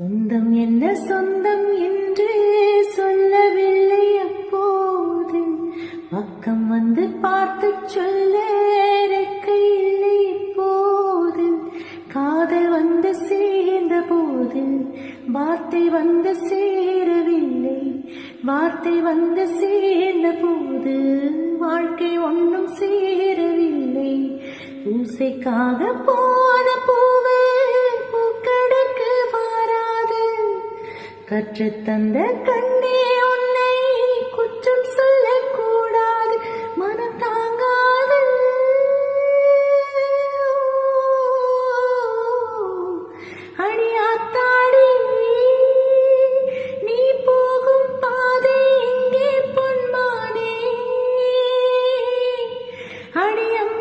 சொந்தம் என்ன சொந்தம் என்று சொல்லவில்லை அப்போது. பக்கம் வந்து பார்த்து சொல்ல இல்லை இப்போது. காதல் வந்து சேர்ந்த போது வார்த்தை வந்து சேரவில்லை. வார்த்தை வந்து சேர்ந்த போது வாழ்க்கை ஒன்றும் சேரவில்லை. பூசைக்காக போ கற்றுத்தந்த கண்ணே உன்னை குற்றம் சொல்லக்கூடாது. மனம் தாங்காது. அடியாத்தாடி நீ போகும் பாதை எங்கே பொன்மானே. அடியம்